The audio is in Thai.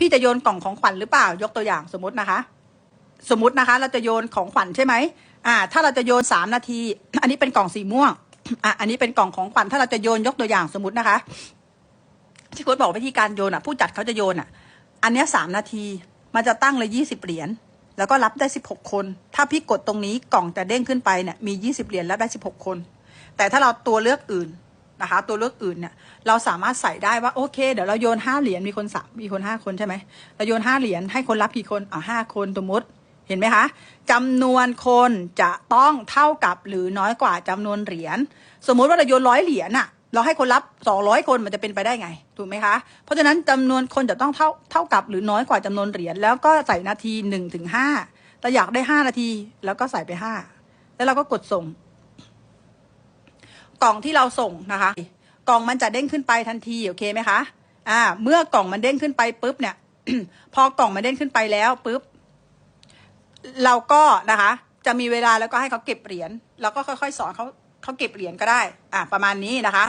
พี่จะโยนกล่องของขวัญหรือเปล่า ยกตัวอย่างสมมตินะคะ สมมตินะคะ เราจะโยนของขวัญใช่ไหมอ่า ถ้าเราจะโยนสามนาที อันนี้เป็นกล่องสีม่วงอะอันนี้เป็นกล่องของขวัญถ้าเราจะโยนยกตัวอย่างสมมตินะคะ ที่โค้ดบอกวิธีการโยนอะ ผู้จัดเขาจะโยนอะ อันนี้สามนาทีมันจะตั้งเลยยี่สิบเหรียญแล้วก็รับได้สิบหกคน ถ้าพี่กดตรงนี้กล่องจะเด้งขึ้นไปเนี่ยมียี่สิบเหรียญแล้วได้สิบหกคน แต่ถ้าเราตัวเลือกอื่น นะคะ ตัวเลือกอื่นเนี่ยเราสามารถใส่ได้ว่าโอเค เดี๋ยวเราโยนห้าเหรียญมีคนสามมีคนห้าคนใช่ไหมเราโยนห้าเหรียญให้คนรับกี่คนอ่าห้าคนสมมติเห็นไหมคะจำนวนคนจะต้องเท่ากับหรือน้อยกว่าจำนวนเหรียญสมมุติว่าเราโยนร้อยเหรียญอะเราให้คนรับสองร้อยคนมันจะเป็นไปได้ไง ถูกไหมคะ เพราะฉะนั้นจำนวนคนจะต้องเท่าเท่ากับหรือน้อยกว่าจำนวนเหรียญแล้วก็ใส่นาทีหนึ่งถึงห้าเราอยากได้ห้านาที แล้วก็ใส่ไปห้าแล้วเราก็กดส่ง กล่องที่เราส่งนะคะ กล่องมันจะเด้งขึ้นไปทันทีโอเคไหมคะอ่าเมื่อกล่องมันเด้งขึ้นไปปุ๊บเนี่ย พอกล่องมันเด้งขึ้นไปแล้วปุ๊บเราก็นะคะ จะมีเวลาแล้วก็ให้เขาเก็บเหรียญแล้วก็ค่อยๆ สอนเขาเขาเก็บเหรียญก็ได้ อ่าประมาณนี้นะคะ